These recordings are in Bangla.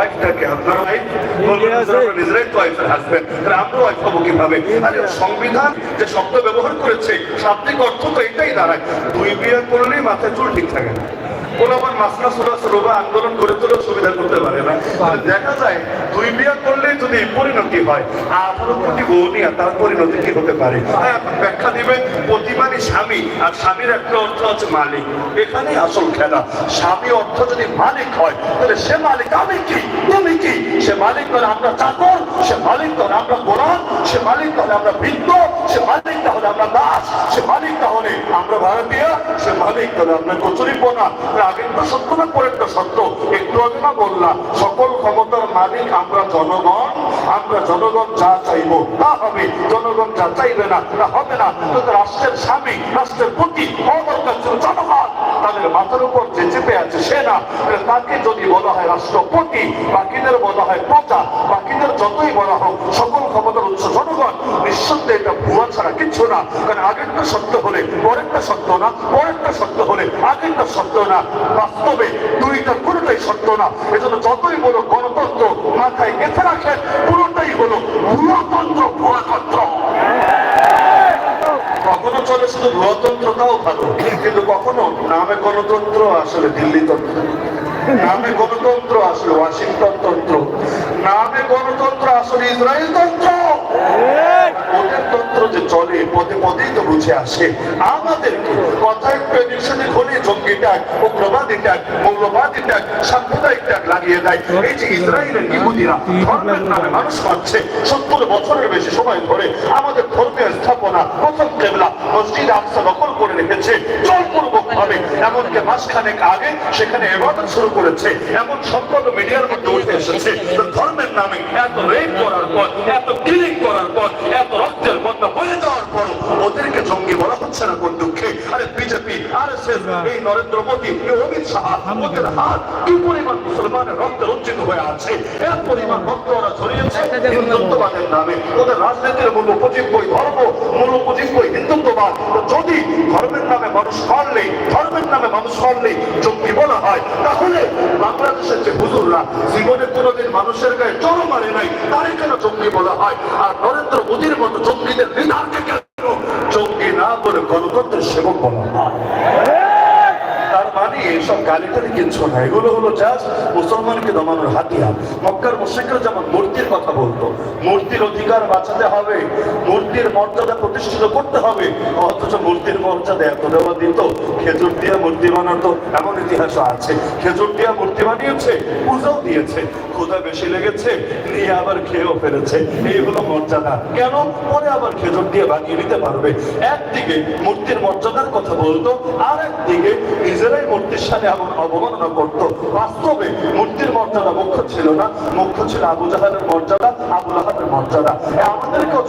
ওয়াইফটাকে আপনার ওয়াইফ হাজবেন্ড তাহলে আমরা ওয়াইফ হব কীভাবে? আরে সংবিধান যে শব্দ ব্যবহার করেছে শাব্দিক অর্থ তো এটাই দাঁড়ায়। দুই বিয়ে করলেই মাথায় চুল ঠিক থাকে না। কোন আবার মাসলা সুরা সুরবা আন্দোলন করে তোলেও সুবিধা করতে পারে না। দেখা যায় দুই বিয়ে করলেই যদি পরিণতি হয় আঠারো কোটি বউ নিয়ে তার পরিণতি কি হতে পারে? হ্যাঁ, ব্যাখ্যা দিবে প্রতিমানই স্বামী আর স্বামীর একটা অর্থ হচ্ছে মালিক। এখানেই আসল খেলা। স্বামী অর্থ যদি মালিক হয় তাহলে সে মালিক আমি কি? তুমি কি? সে মালিক করে আমরা চাকর সে মালিক করে আমরা গোলাম সে মালিক করে আমরা বৃদ্ধ সে মালিক তাহলে আমরা দাস সে মালিক তাহলে আমরা ভারতীয় সে মালিক তাহলে আমরা কচুরি পোনা আগেরটা সত্য না পরেরটা সত্য, একটু আমি না বললাম সকল ক্ষমতার মালিক আমরা জনগণ আমরা জনগণ যা চাইব তা হবে, জনগণ যা চাইবে না তা হবে না। রাষ্ট্রের স্বামী, রাষ্ট্রের প্রতি ছিল জনগণ। তাদের মাথার উপর যে চেপে আছে সে না। তাকে যদি বলা হয় রাষ্ট্রপতি, বাকিদের বলা হয় প্রজা, বাকিদের যতই বলা হোক, সকল ক্ষমতার উৎস জনগণ, নিঃসন্দেহে এটা ভুয়া ছাড়া কিচ্ছু না। কারণ আগেরটা সত্য হলে, পরেরটা সত্য না, পরেরটা সত্য হলে আগেরটা সত্য না। বাস্তবে দুইটা, কোনোটাই সত্য না। এজন্য যতই বলো গণতন্ত্র মাথায় গেঁথে রাখেন, পুরোটাই হলো ভুয়াতন্ত্র ভুয়াতন্ত্র কখনো চলে শুধু গণতন্ত্রটাও ভালো। কিন্তু কখনো নামে গণতন্ত্র আসলে দিল্লি তন্ত্র। নামে গণতন্ত্র আসলে ওয়াশিংটন তন্ত্র। নামে গণতন্ত্র আসলে ইসরায়েল তন্ত্র। ওদের তন্ত্র যে চলে, পদে পদেই তো বুঝে আসে। আমাদেরকে কথায় প্রেডিকশনে হলে জঙ্গি ট্যাগ উগ্রবাদী ট্যাগ মৌলবাদী ট্যাগ সাম্প্রদায়িক ট্যাগ লাগিয়ে দেয়। এই যে ইসরায়েলের ইহুদিরা, ধর্মের নামে মানুষ মারছে, সত্তর বছরের বেশি সময় ধরে আমাদের ধর্মীয় স্থাপনা, প্রথম কেবলা, মসজিদ আকসা দখল করে রেখেছে জোরপূর্বক ভাবে এমনকি মাসখানেক আগে সেখানে এবাদত শুরু করেছে। এমন সম্পদ মিডিয়ার মধ্যে উঠে এসেছে ধর্মের নামে এত রেপ করার পর, এত কিলিং করার পর, এত হচ্ছে না কোন দুঃখে? আরে বিজেপি আর এই নরেন্দ্র মোদী এই অমিত শাহ ওদের হাত কি পরিমাণ মুসলমানের রক্তে রঞ্জিত হয়ে আছে? এক পরিমাণ রক্ত ওরা ছড়িয়েছে হিন্দুত্ববাদের নামে। ওদের রাজনীতির মূল উপজীব্যই ধর্ম মূল উপজীব্যই হিন্দুত্ববাদ। যদি ধর্মের নামে মানুষ মারলেই ধর্মের নামে মানুষ মারলেই জঙ্গি বলা হয়? তাহলে বাংলাদেশের যে হুজুররা জীবনে কোনোদিন মানুষের গায়ে চরম মারে নাই তারই কেন জঙ্গি বলা হয়? আর নরেন্দ্র মোদীর মতো জঙ্গিদের নেতাকে কেন জঙ্গি না বলে গণতন্ত্রের সেবক বলা হয় তার এইসব গালিটারি কিচ্ছু না। এগুলো হলো জাস্ট মুসলমানকে দমানোর হাতিয়ার। মক্কার মুশ্রিকরা যেমন মূর্তির কথা বলতো, মূর্তির অধিকার বাঁচাতে হবে, মূর্তির মর্যাদা প্রতিষ্ঠিত করতে হবে, অথচ মূর্তির মর্যাদা এত দেওয়া দিত, খেজুর দিয়ে মূর্তি বানাতো, এমন ইতিহাস আছে। খেজুর দিয়ে মূর্তি বানিয়েছে, পূজাও দিয়েছে, ক্ষুধা বেশি লেগেছে, নিয়ে আবার খেয়েও ফেলেছে। এই হলো মর্যাদা। কেন? পরে আবার খেজুর দিয়ে বানিয়ে নিতে পারবে। একদিকে মূর্তির মর্যাদার কথা বলতো আর একদিকে নিজেরাই মূর্তির সাথে এমন অবমাননা করতো। বাস্তবে মূর্তির মর্যাদা মুখ্য ছিল না। মুখ্য ছিল আবু জাহালের মর্যাদা, আবু লাহাবের মর্যাদা। আমাদেরকেও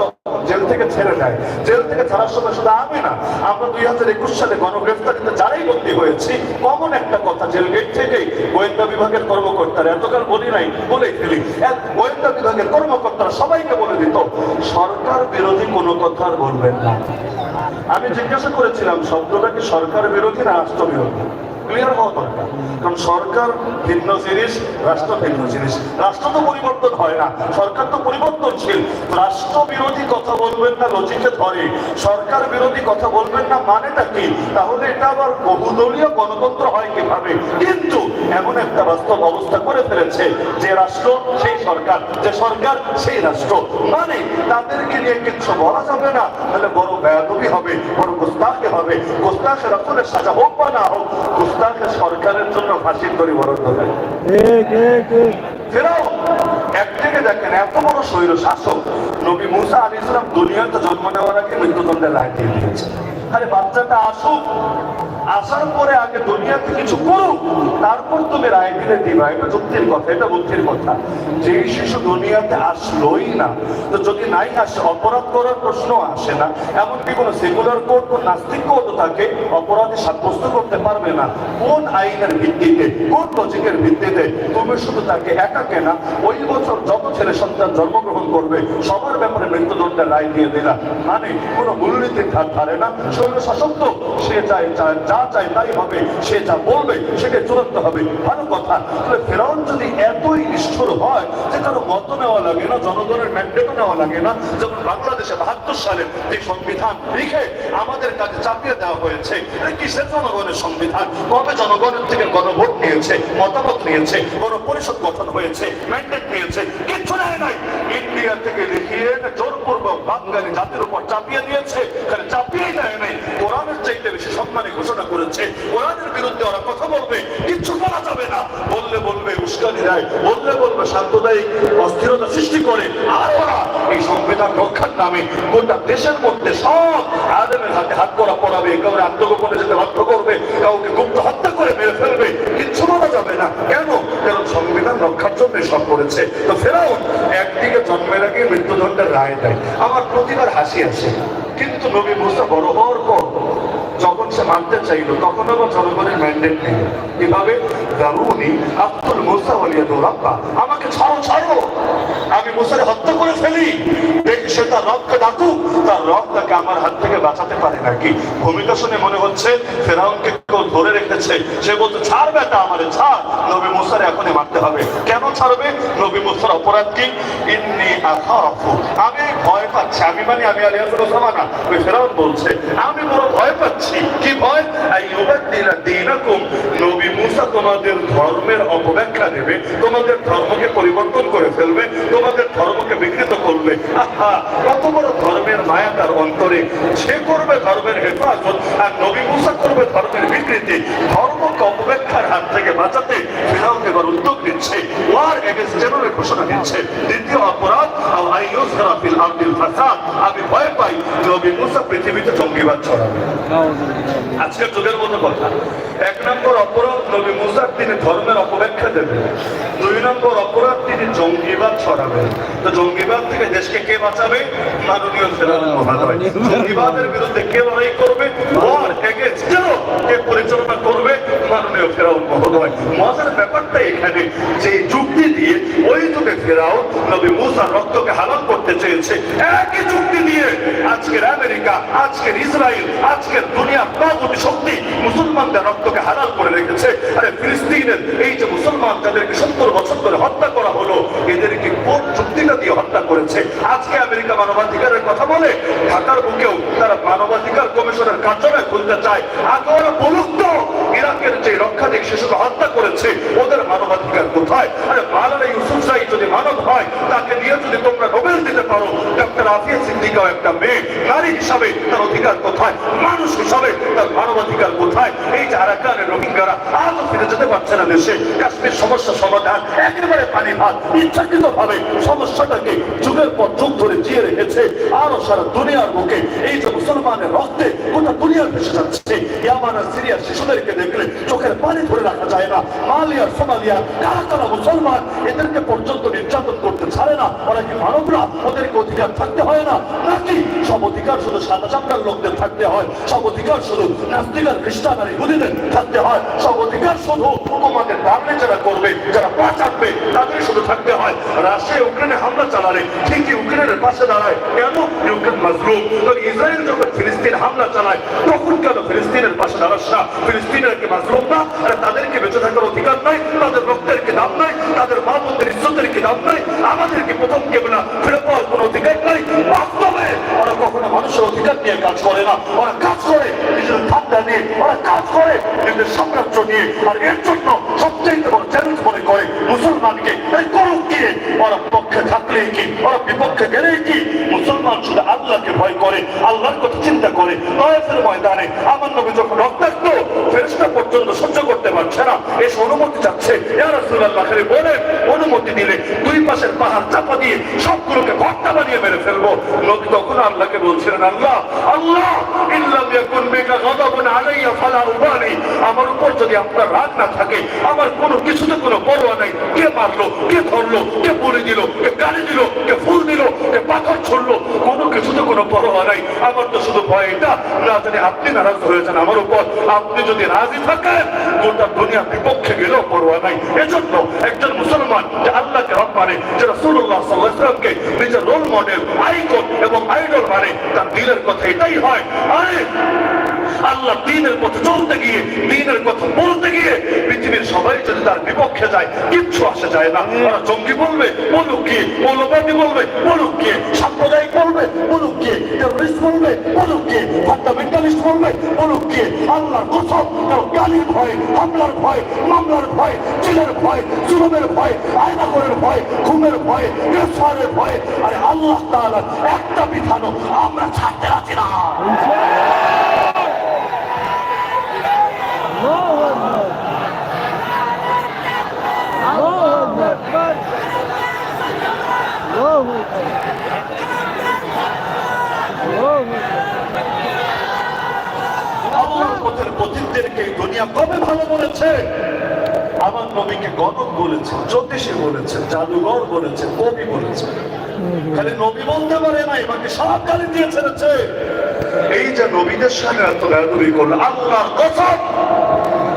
জেল থেকে ছেড়ে দেয়, জেল থেকে ছাড়ার সময় শুধু আমি না, আমরা দুই হাজার একুশ সালে গণগ্রেফতারিতে যারাই বন্দী হয়েছি, কমন একটা কথা, জেল গেট থেকেই গোয়েন্দা বিভাগের কর্মকর্তারা, এতকাল বলি নাই বলে ফেলি গোয়েন্দা বিভাগের কর্মকর্তারা সবাইকে বলে দিত, সরকার বিরোধী কোনো কথা আর বলবেন না। আমি জিজ্ঞাসা করেছিলাম, শব্দটা কি সরকার বিরোধী না রাষ্ট্র বিরোধী ক্লিয়ার হওয়া দরকার। কারণ সরকার ভিন্ন জিনিস, রাষ্ট্র ভিন্ন জিনিস। রাষ্ট্র তো পরিবর্তন হয় না, সরকার তো পরিবর্তনশীল। রাষ্ট্র বিরোধী কথা বলবেন না লজিকে ধরে। সরকার বিরোধী কথা বলবেন না, মানেটা কি? তাহলে এটা আবার বহুদলীয় গণতন্ত্র হয় কীভাবে? কিন্তু এমন একটা বাস্তব অবস্থা করে ফেলেছে যে রাষ্ট্র সেই সরকার, যে সরকার সেই রাষ্ট্র। মানে তাদেরকে নিয়ে কিছু বলা যাবে না, তাহলে বড় ব্যয়দবি হবে, বড় গোস্তাকে হবে। গোস্তাকে রকমের সাজা হোক বা না হোক গোস্তাকে সরকারের জন্য ফাঁসির দড়ি বরাদ্দ দেয় ফেরাও। একদিকে দেখেন এত বড় শৈল শাসক নবী মুসা আলী ইসলাম দুনিয়াতে জন্ম নেওয়ার আগে মৃত্যুদণ্ডের রায় দিয়ে দিয়েছে আরে বাচ্চাটা আসুক, আসার পরে আগে দুনিয়াতে কিছু করুক, তারপর তুমি রায় দিলে দিবা। এটা যুক্তির কথা, এটা বুদ্ধির কথা। যে শিশু দুনিয়াতে আসলোই না, তো যদি নাই আসে, অপরাধ করার প্রশ্ন আসে না। এমনকি কোনো সেকুলার কোর্ট কোন নাস্তিক কোর্ট থাকে, অপরাধী সাব্যস্ত করতে পারবে না। কোন আইনের ভিত্তিতে, কোন লজিকের ভিত্তিতে তুমি শুধু তাকে একা কেনা? ওই বছর যত ছেলে সন্তান জন্মগ্রহণ করবে, সবার ব্যাপারে মৃত্যুদণ্ডের রায় দিয়ে দিলা। মানে কোনো মূলনীতির ধার ধারে না। শৈল শাসক তো সে চায় যা চায় তাই হবে, সে যা বলবে, সেটা চূড়ান্ত হবে। ভালো কথা। তাহলে ফেরাউন যদি এতই নিষ্ঠুর হয় যে কারও মত নেওয়া লাগে না, জনগণের ম্যান্ডেটও নেওয়া লাগে না, যেমন বাংলাদেশে বাহাত্তর সালে যে সংবিধান লিখে আমাদের কাছে চাপিয়ে দেওয়া হয়েছে কিসের জনগণের সংবিধান? কবে জনগণের থেকে গণভোট নিয়েছে, মতামত নিয়েছে, গণপরিষদ গঠন হয়েছে, ম্যান্ডেট নিয়েছে? কিচ্ছু নেয় নাই। ইন্ডিয়া থেকে লিখিয়ে জোরপূর্বক চাইতে বেশি সম্মানে ঘোষণা করেছে। কোরআনের বিরুদ্ধে ওরা কথা বলবে, কিচ্ছু বলা যাবে না। বললে বলবে উস্কানি দেয়, বললে বলবে সাম্প্রদায়িক অস্থিরতা সৃষ্টি করে। আর ওরা এই সংবিধান রক্ষার নামে গোটা দেশের মধ্যে সব আদমের হাতে হাত করা পড়াবে কাউকে আত্মগোপনে যেতে বাধ্য করবে, কাউকে গুপ্ত হত্যা করে মেরে ফেলবে, কিচ্ছু বলা যাবে না। কেন? কারণ সংবিধান রক্ষার জন্য সব করেছে। তো ফেরাউন, একদিকে জন্মের আগে মৃত্যুদণ্ডের রায় দেয়। আমার প্রতিবার হাসি আসে কিন্তু নবী মুসা বড় হওয়ার পর যখন সে মানতে চাইল, তখন আবার জনগণের ম্যান্ডেট নেই কীভাবে? দারুনি আব্দুল মুসা বলিয়া আমাকে ছাড়ো ছাড়ো। আমি হত্যা করে ফেলি। দেখি সে তার তার আমার হাত থেকে বাঁচাতে পারে নাকি? ভূমিকা শুনে মনে হচ্ছে ফেরাউনকে কেউ ধরে রেখেছে। সে বলছে, ছাড় বেটা ছাড়। নবী মুসার এখনই মারতে হবে। কেন ছাড়বে? নবী মুসার অপরাধ কি? ইন্নি আখাফু। আমি ভয় পাচ্ছি। আমি মানে আমি আলিয়াতুল ওসামানা ওই ফেরাউন বলছে আমি বড় ভয় পাচ্ছি। কি ভয়? নবী মুসা তোমাদের ধর্মের অপব্যাখ্যা দেবে, তোমাদের ধর্মকে পরিবর্তন করে ফেলবে, তোমাদের ধর্মকে বিকৃত করবে। কত বড় ধর্মের মায়া তার অন্তরে। সে করবে ধর্মের হেফাজত আর নবী মুসা করবে ধর্মের বিকৃতি। ধর্মকে অপব্যাখ্যার হাত থেকে বাঁচাতে ফেরাউন এবার উদ্যোগ নিচ্ছে, ওয়ার এগেন্স্ট জেনারেল ঘোষণা দিচ্ছে। দ্বিতীয় অপরাধ আমি ভয় পাই নবী মুসা পৃথিবীতে জঙ্গিবাদ ছড়াবে। আজকের যুগের মতো কথা। এক নম্বর অপরাধ নবী মুসার তিনি ধর্মের অপব্যাখ্যা দেবেন। দুই নম্বর অপরাধ তিনি জঙ্গিবাদ ছড়াবেন। তো জঙ্গিবাদ থেকে দেশকে কে বাঁচাবে? মাননীয় ফেরাউন মহাদয়। জঙ্গিবাদের বিরুদ্ধে কে লড়াই করবে? কে পরিচালনা করবে? মাননীয় ফেরাউন মহোদয় মজার ব্যাপারটা এখানে, যে যুক্তি দিয়ে ওই যুগে ফেরাউন নবী মুসার রক্তকে হালাল করতে চেয়েছে, একই যুক্তি দিয়ে আজকের আমেরিকা, আজকের ইসরায়েল আজকের দুনিয়ার প্রগতি শক্তি মুসলমানদের রক্তকে হালাল করে রেখেছে। আরে ফিলিস্তিনের এই যে মুসলমান, যাদেরকে সত্তর বছর ধরে হত্যা করা হলো, এদেরকে কোন যুক্তিটা দিয়ে হত্যা করেছে। আজকে আমেরিকা মানবাধিকারের কথা বলে ঢাকার বুকেও তারা মানবাধিকার কমিশনের কার্যালয় খুলতে চায়। আগে ওরা বলুক তো, ইরাকের যে রক্ষাধিক শিশুকে হত্যা করেছে, ওদের মানবাধিকার কোথায়? আরে মালানা ইউসুফ সাই যদি মানব হয়, তাকে নিয়ে যদি তোমরা নোবেল দিতে পারো, ডক্টর আফিয়া সিদ্দিকাও একটা মেয়ে। নারী হিসাবে তার অধিকার কোথায়? মানুষ হিসাবে তার মানবাধিকার কোথায়? এই যে আরাকানের রোহিঙ্গারা আজও ফিরে যেতে পারছে না দেশে। কাশ্মীর সমস্যা সমাধান, একেবারে পানি ভাত ইচ্ছাকৃত ভাবে সমস্যাটাকে যুগের পর যুগ ধরে জিয়ে রেখেছে। আরও সারা দুনিয়ার বুকে এই যে মুসলমানের রক্তে গোটা দুনিয়া ভেসে যাচ্ছে। ইয়ামান সিরিয়ার শিশুদেরকে দেখলে চোখের পানি ধরে রাখা যায় না। মালিয়া সোমালিয়া, কারা কারা মুসলমান, এদেরকে পর্যন্ত নির্যাতন করতে ছাড়ে না। ওরা কি মানবরা? ওদেরকে অধিকার থাকতে হয় না? নাকি সব অধিকার শুধু সাদা চামড়ার লোকদের থাকতে হয়? সব অধিকার শুধু নাস্তিক আর খ্রিস্টান আর ইহুদিদের থাকতে হয়? সব অধিকার শুধু তোমাদের দাবি যারা করবে। যারা পা চাটবে তাদের শুধু থাকতে হয়। রাশিয়া ইউক্রেনে হামলা চালালে ঠিকই ইউক্রেনের পাশে দাঁড়ায়? কেন? ইউক্রেন মাজলুম। তো ইসরায়েল যখন ফিলিস্তিন হামলা চালায়, তখন কেন ফিলিস্তিনের পাশে দাঁড়াস না? ফিলিস্তিনের কি মাজলুম না? আর তাদেরকে বেঁচে থাকার অধিকার নাই, তাদের রক্তের কি দাম নাই, তাদের মা বোনদের ইজ্জতের কি দাম নাই, আমাদের কি প্রথম কেবলা? ফিরে পাওয়ার কোনো অধিকার নাই বাস্তবে ওরা কখনো মানুষের অধিকার নিয়ে কাজ করে না। ওরা কাজ করে, নিজের ঠান্ডা নিয়ে। ওরা কাজ করে নিজের সাম্রাজ্য নিয়ে। আর এর জন্য সবচেয়ে বড় চ্যালেঞ্জ মনে করে মুসলমানকে। এই করুক কি ওরা পক্ষে থাকলেই কি? ওরা বিপক্ষে গেলেই কি? মুসলমান শুধু আল্লাহকে ভয় করে, আল্লাহর কথা চিন্তা করে। তয়েফের ময়দানে আমার নবী যখন রক্তাক্ত ফেরেশতা পর্যন্ত সহ্য করতে পারছে না। এসে অনুমতি চাচ্ছে। ইয়া বলে অনুমতি দিলে দুই পাশের পাহাড় চাপা দিয়ে সবগুলোকে ভর্তা বানিয়ে মেরে ফেলব। নবী তখন আল্লাহকে বলছিলেন, আল্লাহ আল্লাহ আমার উপর যদি আপনার রাগ না থাকে, আমার কোনো কিছুতে কোনো পরোয়া নাই। কে মারলো, কে ধরলো, কে পুড়ে দিল, কে দিল, কে ফুল দিল, কে পাথর ছড়লো, কোনো কিছুতে কোনো পরোয়া নাই। আমার তো শুধু ভয় এটা না জানি আপনি নারাজ হয়েছেন আমার উপর। আপনি যদি রাজি থাকেন গোটা দুনিয়া বিপক্ষে গেলেও পরোয়া নাই। এজন্য একজন মুসলমান যে আল্লাহকে রব মানে যে আলাইহি ওয়াসাল্লামকে নিজের রোল মডেল আইকন এবং আইডল মানে তার দিলের কথা এটাই হয়। আরে, আল্লাহ দিনের পথে চলতে গিয়ে, দিনের কথা বলতে গিয়ে, পৃথিবীর সবাই যদি তার বিপক্ষে যায়, কিচ্ছু আসে যায় না। ওরা জঙ্গি বলবে বলুক কি, মৌলবাদী বলবে বলুক কি, সাম্প্রদায়িক বলবে বলুক কি টেরোরিস্ট বলবে বলুক কি ফান্ডামেন্টালিস্ট বলবে বলুক কি আল্লাহ কোসব কারও গালির ভয়, হামলার ভয়, মামলার ভয় চিলের ভয়, জুলুমের ভয় আয়নাগরের ভয়, ঘুমের ভয়, গ্রেফতারের ভয়। আরে আল্লাহ তাআলা, একটা বিধানও আমরা ছাড়তে রাজি না। পথের পথিকদেরকে দুনিয়া কবে ভালো বলেছে? আমার নবীকে গণক বলেছে, জ্যোতিষী বলেছে, জাদুঘর বলেছে, কবি বলেছে।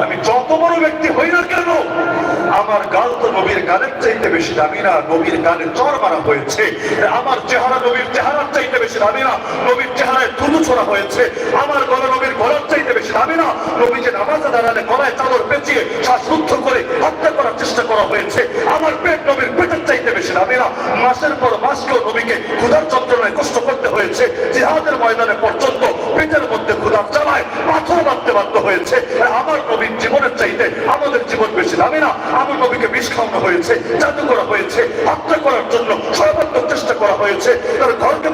আমি যত বড় ব্যক্তি হই না কেন, আমার গাল তো নবীর গানের চাইতে বেশি দামি না, নবীর গানে চর মারা হয়েছে। আমার চেহারা নবীর চেহারার চাইতে বেশি দামি না, নবীর চেহারায় থুতু ছোড়া হয়েছে। আমার গলা বেশি দামি না নবী যে নামাজে দাঁড়ালে গলায় চাদর পেঁচিয়ে শ্বাসরুদ্ধ করে হত্যা করার চেষ্টা করা হয়েছে। আমার পেট নবীর পেটের চাইতে বেশি দামি মাসের পর মাসকেও নবীকে ক্ষুধার যন্ত্রণায় কষ্ট করতে হয়েছে। জিহাদের ময়দানে পর্যন্ত পেটের মধ্যে ক্ষুধার জ্বালায় পাথর বাঁধতে বাধ্য হয়েছে। আমার নবীর জীবনের চাইতে আমাদের জীবন বেশি দামি না। আমার নবীকে বিষ খাওয়ানো হয়েছে, জাদু করা হয়েছে, হত্যা করার জন্য সর্বাত্মক চেষ্টা করা হয়েছে। তার ঘরকে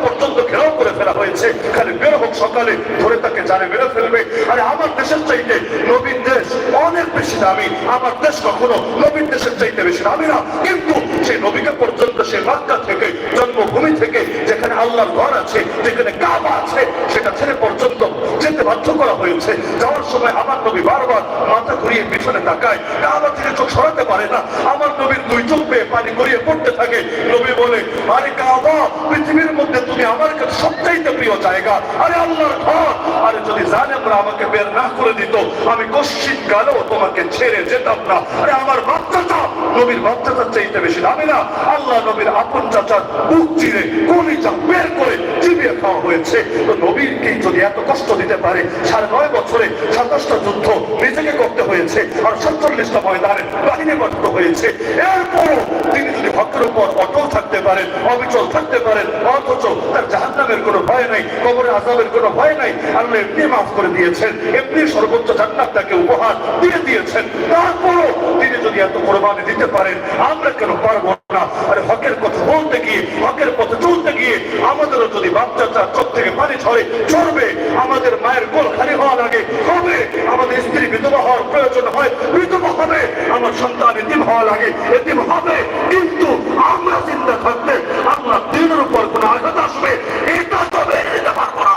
ঘেরাও করে ফেলা হয়েছে। খালি বের হোক সকালে, ধরে তাকে জানে মেরে ফেলবে। আরে আমার দেশের চাইতে নবীন দেশ অনেক বেশি দামি। আমার দেশ কখনো নবীন দেশের চাইতে বেশি দামি না। কিন্তু সেই নবীকে পর্যন্ত সে মাক্কা থেকে, জন্মভূমি থেকে, যেখানে আল্লাহর ঘর আছে, যেখানে কাবা আছে, সেটা ছেড়ে পর্যন্ত যেতে বাধ্য করা হয়েছে। যাওয়ার সময় আমার নবী বারবার মাথা ঘুরিয়ে পিছনে তাকায়। কাবা থেকে চোখ সরাতে পারে না। আমার নবীর দুই চোখ পেয়ে পানি গড়িয়ে পড়তে থাকে। নবী বলে আরে কাবা পৃথিবীর মধ্যে তুমি আমার কাছে সবচাইতে প্রিয় জায়গা। আরে আল্লাহর ঘর। আরে যদি জানেমরা আমাকে বের না করে দিত, আমি কশ্চিত কালেও তোমাকে ছেড়ে যেতাম না। আরে আমার বাচ্চাটা নবীর বাচ্চাটার চাইতে বেশি দামি না। আল্লাহ নবীর আপন চাচার বুক চিরে কলিজা বের করে চিবিয়ে খাওয়া হয়েছে। তো নবীরকে যদি এত কষ্ট দিতে পারে, সাড়ে নয় বছরে সাতাশটা যুদ্ধ নিজেকে করতে হয়েছে আর সাতচল্লিশটা ময়দানে বাহিনী গঠিত হয়েছে। এরপরও তিনি যদি ভক্তের উপর অটল থাকতে পারেন, অবিচল থাকতে পারেন, অথচ তার জাহান্নামের কোনো ভয় নাই কবরে আজাবের কোনো ভয় নাই, আল্লাহ এমনি মাফ করে দিয়েছেন, এমনি সর্বোচ্চ জান্নাত তাকে উপহার দিয়ে দিয়েছেন। তারপরও তিনি যদি এত কোরবানি দিতে পারেন, আমরা কেন পারব না? আরে হকের কথা বলতে গিয়ে, হকের পথে চলতে গিয়ে আমাদেরও যদি বাচ্চাটা চোখ থেকে পানি ছড়ে, চড়বে, আমাদের মায়ের কোল খালি হওয়া লাগে হবে। আমাদের স্ত্রী বিধবা হওয়ার প্রয়োজন হয়, বিধবা হবে। আমার সন্তান এতিম হওয়া লাগে এতিম হবে। কিন্তু আমরা চিন্তা থাকতে আমরা দিনের উপর কোন আঘাত আসবে এটা তো মেনে নিতে পারব না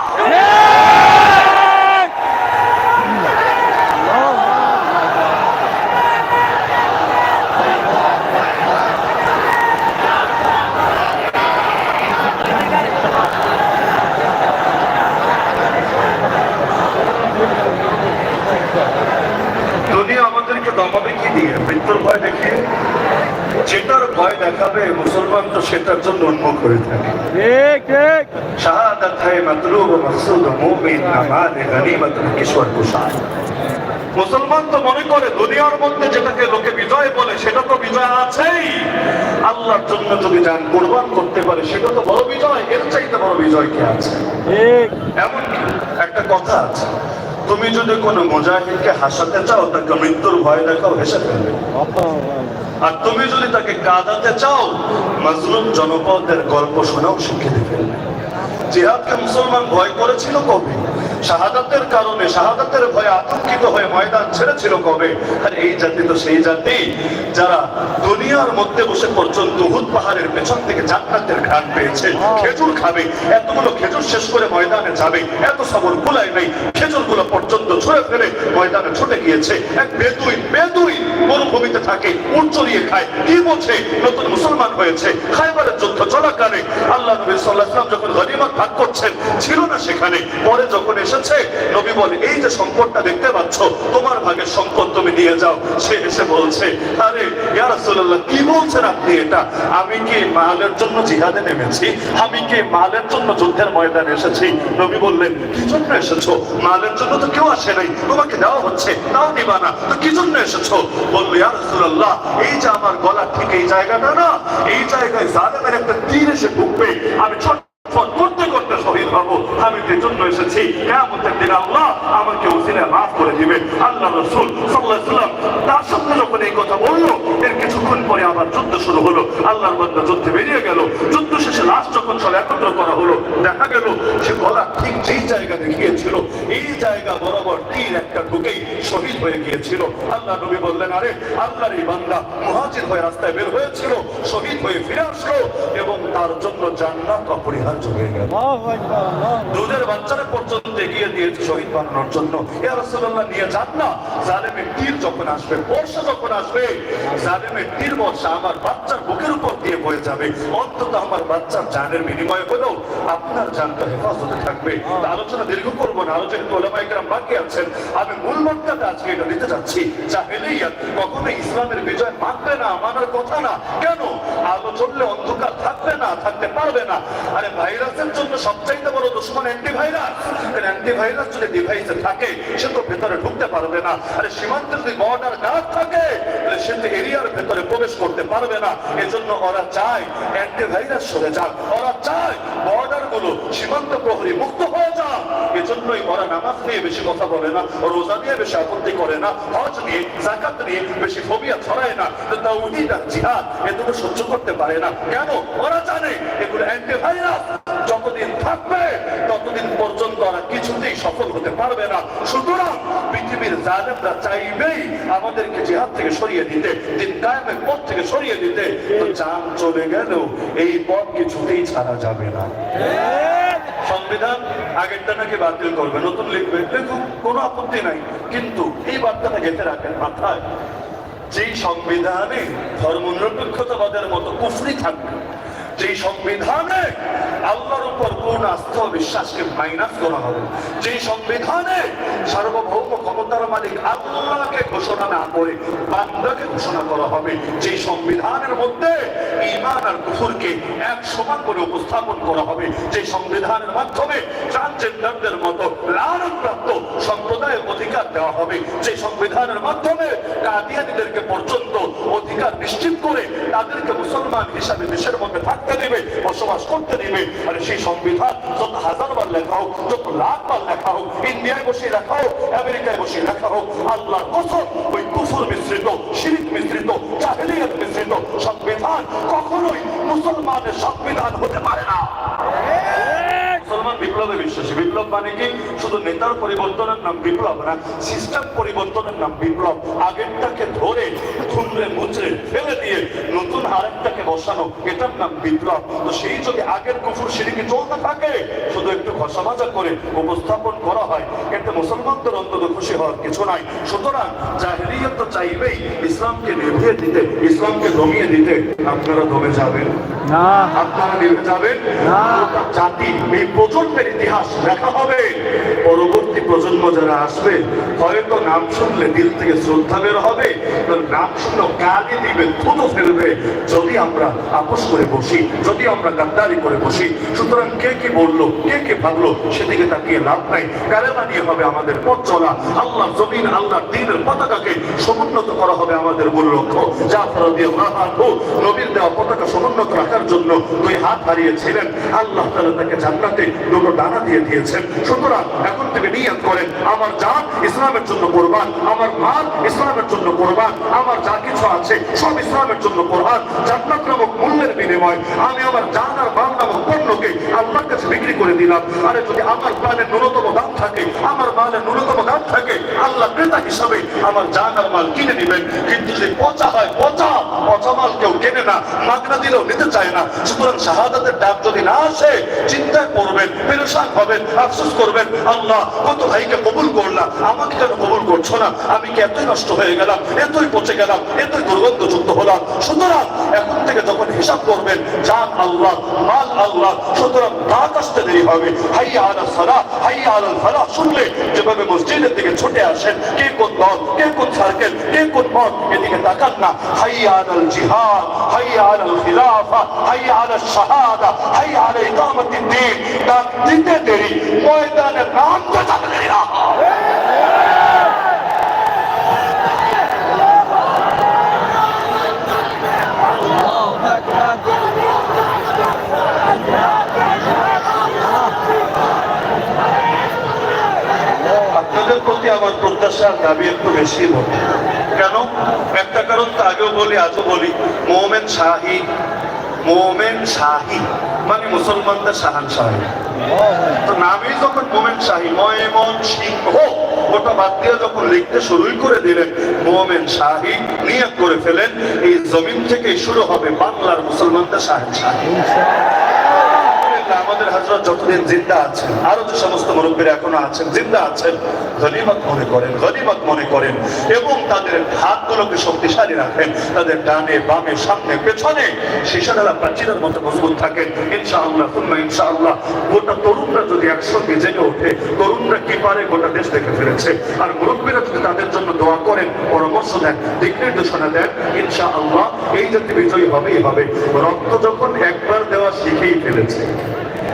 দুনিয়া আমাদেরকে দমাবে কি দিয়ে মৃত্যুর ভয় দেখিয়ে যেটার ভয় দেখাবে মুসলমান তো সেটার করে থাকে। শাহাদাত মাকসুদ মুমিন গনিমত কিশোর মুসলমান তো মনে করে দুনিয়ার মধ্যে যেটাকে লোকে বিজয় বলে সেটা তো বিজয় আছেই। আল্লাহর জন্য যদি যান কোরবান করতে পারে সেটা তো বড় বিজয় এর চাইতে বড় বিজয় কি আছে? এমন একটা কথা আছে তুমি যদি কোনো মুজাহিদকে হাসাতে চাও তাকে মৃত্যুর ভয় দেখাও হেসে ফেলবে। আর তুমি যদি তাকে কাঁদাতে চাও, মজলুম জনপদের গল্প শোনাও শিখে দেবে জিহাদকে মুসলমান ভয় করেছিল কবে? শাহাদাতের কারণে শাহাদাতের ভয়ে আতঙ্কিত হয়ে ময়দান ছেড়েছিল কবে? আর এই জাতি তো সেই জাতি যারা দুনিয়ার মধ্যে বসে পর্যন্ত উহুদ পাহাড়ের পেছন থেকে জান্নাতের ঘ্রাণ পেয়েছে। খেজুর খাবে এতগুলো খেজুর শেষ করে ময়দানে যাবে এত সবর কুলাই নেই খেজুরগুলো পর্যন্ত ছুঁড়ে ফেলে ময়দানে ছুটে গিয়েছে। এক বেদুই বেদুই মরুভূমিতে থাকে উট চড়িয়ে খায় কি বলছে? নতুন মুসলমান হয়েছে খাইবারের যুদ্ধ চলাকালে আল্লাহ নবী সাল্লাহ যখন গনিমত ভাগ করছেন ছিল না সেখানে। পরে যখন এসে এসেছে। নবী বলে এই যে সম্পদটা দেখতে পাচ্ছ, তোমার ভাগের সম্পদ তুমি নিয়ে যাও। সে এসে বলছে, আরে, ইয়া রাসূলুল্লাহ, কি বলছেন আপনি এটা? আমি কি মালের জন্য জিহাদে নেমেছি? আমি কি মালের জন্য যুদ্ধের ময়দানে এসেছি? নবী বললেন, কি জন্য এসেছ? মালের জন্য তো কেউ আসে নাই। তোমাকে দেওয়া হচ্ছে, তাও দিবা না। তো কি জন্য এসেছ? বলল, ইয়া রাসূলুল্লাহ, এই যে আমার গলা ঠিক এই জায়গাটা না, এই জায়গায় জালেমের একটা তীর এসে ঢুকবে। আমি ছোট হব আমি যে জন্য এসেছি কেমতের দিন আল্লাহ আমাকে উসিলে মাফ করে দিবে আল্লাহ রসুল সাল্লাহ সাল্লাম তার সঙ্গে যখন এই কথা বলল, এর কিছুক্ষণ পরে আবার যুদ্ধ শুরু হলো। আল্লাহর বন্ধা যুদ্ধে বেরিয়ে গেল। যুদ্ধ শেষে লাশ যখন সব একত্র করা হলো, দেখা গেল সে গলা ঠিক যেই জায়গা দেখিয়েছিল, এই জায়গা বরাবর তীর একটা ঢুকেই শহীদ হয়ে গিয়েছিল। আল্লাহ নবী বললেন আরে আল্লাহর এই বান্দা মুহাজির হয়ে রাস্তায় বের হয়েছিল শহীদ হয়ে ফিরে আসলো এবং তার জন্য জান্নাত অপরিহার্য হয়ে গেল। দুধের বাচ্চারা পর্যন্ত এগিয়ে দিয়েছে শহীদ বানানোর জন্য। ইয়া রাসূলুল্লাহ নিয়ে যান না। জালেমের তীর যখন আসবে বর্ষা যখন আসবে জালেমের তীর বর্ষা আমার বাচ্চার বুকের উপর দিয়ে বয়ে যাবে। অন্তত আমার বাচ্চার জানের বিনিময়ে হলেও আপনার জানটা হেফাজতে থাকবে। আলোচনা দীর্ঘ করব না। যেহেতু ওলামাইকরাম বাকি আছেন। আমি মূল মন্ত্রটা আজকে এটা দিতে যাচ্ছি। জাহেলিয়াত কখনো ইসলামের বিজয় মানবে না, মানার কথা না। কেন? আলো চললে অন্ধকার থাকবে না, থাকতে পারবে না। আরে ভাইরাসের জন্য সবচাইতে বড় দুশ্মন অ্যান্টিভাইরাস অ্যান্টিভাইরাস যদি ডিভাইসে থাকে, সে তো ভেতরে ঢুকতে পারবে না। আরে সীমান্তে যদি বর্ডার গার্ড থাকে তো এরিয়ার ভেতরে প্রবেশ করতে পারবে না। এজন্য ওরা চায় অ্যান্টিভাইরাস সরে যাক। ওরা চায় বর্ডারগুলো সীমান্ত প্রহরী মুক্ত হয়ে যাক। এজন্যই ওরা নামাজ নিয়ে বেশি কথা বলে না, রোজা নিয়ে বেশি আপত্তি করে না, হজ নিয়ে জাকাত নিয়ে বেশি ফোবিয়া ছড়ায় না। তাওহীদ আর জিহাদ এ দুটো সহ্য করতে পারে না। কেন? ওরা জানে এগুলো অ্যান্টিভাইরাস। যতদিন থাকবে, ততদিন পর্যন্ত ওরা কিছুতেই সফল হতে পারবে না। সুতরাং পৃথিবীর জালেমরা চাইবেই আমাদেরকে জিহাদ থেকে সরিয়ে দিতে, দিন কায়েমের পথ থেকে সরিয়ে দিতে। তো চান চলে গেলেও এই পথ কিছুতেই ছাড়া যাবে না। সংবিধান আগেরটা নাকি বাতিল করবে, নতুন লিখবে। দেখুন, কোনো আপত্তি নাই। কিন্তু এই বার্তাটা গেঁথে রাখেন মাথায়। যেই সংবিধানে ধর্ম নিরপেক্ষতাবাদের মতো কুফরি থাকবে যেই সংবিধানে আল্লাহর উপর পূর্ণ আস্থা বিশ্বাসকে মাইনাস করা হবে। যেই সংবিধানে সার্বভৌম ক্ষমতার মালিক আল্লাহকে ঘোষণা না করে বান্দাকে ঘোষণা করা হবে যেই সংবিধানের মধ্যে ইমান আর কুফুরকে এক সমান করে উপস্থাপন করা হবে। যে সংবিধানের মাধ্যমে ট্রান্সজেন্ডারদের মতো লালনপ্রাপ্ত সম্প্রদায়ের অধিকার দেওয়া হবে। যে সংবিধানের মাধ্যমে কাদিয়ানিদেরকে পর্যন্ত অধিকার নিশ্চিত করে তাদেরকে মুসলমান হিসাবে দেশের মধ্যে থাকতে দেবে, বসবাস করতে দেবে। আর সেই সংবিধান যত হাজার বার লেখা হোক, যত লাখ বার লেখা হোক, ইন্ডিয়ায় বসে লেখা হোক, আমেরিকায় বসে লেখা হোক আল্লাহ কসম, ওই কুফুর মিশ্রিত, শিরিক মিশ্রিত, জাহেলিয়াত মিশ্রিত সংবিধান কখনোই মুসলমানের সংবিধান হতে পারে না। বিপ্লবে বিশ্বাসী। বিপ্লব মানে কি? শুধু নেতার পরিবর্তনের নাম বিপ্লব না সিস্টেম পরিবর্তনের নাম বিপ্লব। আগেরটাকে ধরে খুঁড়ে মুচড়ে ফেলে দিয়ে নতুন আরেকটাকে বসানো এটার নাম বিপ্লব তো সেই যদি আগের কুফুর সিঁড়িকে চলতে থাকে শুধু একটু ঘষামাজা করে উপস্থাপন করা হয় এতে মুসলমানদের অন্তত খুশি হওয়ার কিছু নাই। সুতরাং জাহেরিয়ত তো চাইবেই ইসলামকে নিভিয়ে দিতে ইসলামকে দমিয়ে দিতে। আপনারা দমে যাবেন? না। আপনারা নেমে যাবেন? না। জাতি এই প্রজন্মের ইতিহাস দেখা হবে। পরবর্তী প্রজন্ম যারা আসবে হয়তো নাম শুনলে দিল থেকে শ্রদ্ধা বের হবে নাম শুনলে গালি দিবে থুতো ফেলবে। যদি আমরা আপোষ করে বসি, যদি আমরা গাদ্দারি করে বসি, সুতরাং কে কি বলল, কে কে ভাবলো, সেদিকে তাকিয়ে লাভ নাই। কালেমা নিয়ে হবে আমাদের পথ চলা? আল্লাহ জমিন, আল্লাহ দিনের পতাকাকে সমুন্নত করা হবে আমাদের মূল লক্ষ্য। যা দিয়ে নবীর দেওয়া পতাকা সমুন্নত রাখার জন্য দুই হাত হারিয়েছিলেন। আল্লাহ তাআলা তাকে জান্নাতে দুটো ডানা দিয়ে দিয়েছেন। সুতরাং এখন থেকে নিয়ত করেন, আমার জান ইসলামের জন্য কোরবান, আমার মাল ইসলামের জন্য কোরবান, আমার যা কিছু আছে, সব ইসলামের জন্য কোরবান জান্নাত নামক মূল্যের বিনিময়। আমি আমার জান আর মাল নামক পণ্যকে আল্লাহর কাছে বিক্রি করে দিলাম। আরে, যদি আমার প্রাণের ন্যূনতম দাম থাকে, আমার মালের ন্যূনতম দাম থাকে, আল্লাহ ক্রেতা হিসাবে আমার জান আর মাল কিনে দিবেন কিন্তু যদি পচা হয়, পচা। পচা মাল কেউ কেনে না, মাগনা দিলেও নিতে চায় না। সুতরাং শাহাদাতের ডাক যদি না আসে, চিন্তায় করবেন পেরেশান হবেন, আফসোস করবেন, আল্লাহ, কত ভাইকে কবুল করলাম, আমাকে কেন কবুল করছ না? আমি কি এতই নষ্ট হয়ে গেলাম, এতই পচে গেলাম এতই দুর্গন্ধযুক্ত হলাম। সুতরাং এখন থেকে যখন হিসাব করবেন, জান আল্লাহ, মাল আল্লাহ, সুতরাং রাত আসতে দেরি হবে। হাইয়া আলা সালা, হাইয়া আলা ফালা। শুনলে যেভাবে মসজিদের দিকে ছুটে আসেন, কে কোন দল, কে কোন সার্কেল কে কোন মত এদিকে তাকান না। হাইয়া আলাল জিহাদ, হাইয়া আলাল খিলাফা, হাইয়া আলা শাহাদা, হাইয়া আলা ইকামাতিদ দ্বীন ডাক দিতে দেরি, ময়দানে নাম গোজাতে দেরি না আপনাদের প্রতি আমার প্রত্যাশার দাবি একটু বেশি হবে কেন? একটা কারণ তো আগেও বলি, আজও বলি। মোমেন শাহী মোমেন শাহী মানে মুসলমানদের শাহান শাহী। তো যখন মোমেন শাহী ময়মন সিংহ ওটা বাদ দিয়ে যখন লিখতে শুরুই করে দিলেন, মোমেন শাহী নিয়োগ করে ফেলেন, এই জমিন থেকেই শুরু হবে বাংলার মুসলমানদের শাহান শাহী। আমাদের হাজরত যতদিন জিন্দা আছেন, আরও যে সমস্ত মুরব্বীরা এখনও আছেন, জিন্দা আছেন গনিমত মনে করেন গনিমত মনে করেন এবং তাদের হাতগুলোকে শক্তিশালী রাখেন, তাদের ডানে, বামে, সামনে, পেছনে শিশাদারা প্রাচীরের মতো মজবুত থাকেন। ইনশাআল্লাহ তুম্মা ইনশাআল্লাহ, গোটা তরুণরা যদি একসঙ্গে জেগে ওঠে, তরুণরা কি পারে গোটা দেশ দেখে ফেলেছে আর মুরব্বীরা যদি তাদের জন্য দোয়া করেন, পরামর্শ দেন, দিক নির্দেশনা দেন, ইনশাআল্লাহ, এই জাতি বিজয়ী হবেই হবে। রক্ত যখন একবার দেওয়া শিখেই ফেলেছে।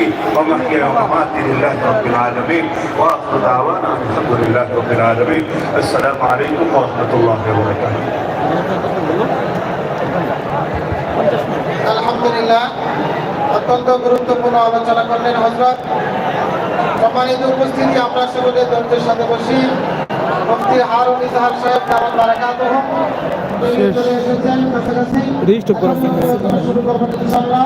حقه ومحيا ومماتي لله رب العالمين واخر دعوانا الحمد لله رب العالمين السلام عليكم ورحمه الله وبركاته আলহামদুলিল্লাহ অত্যন্ত গুরুত্বপূর্ণ আলোচনা করলেন হজরত সম্মানিত উপস্থিতি আমরা সকলে দর্জের সাথে বসি মুফতি হারুন ইজহার সাহেব দারুল বারাকাতুহু রিস্ট করে শুরু করবেন ইনশাআল্লাহ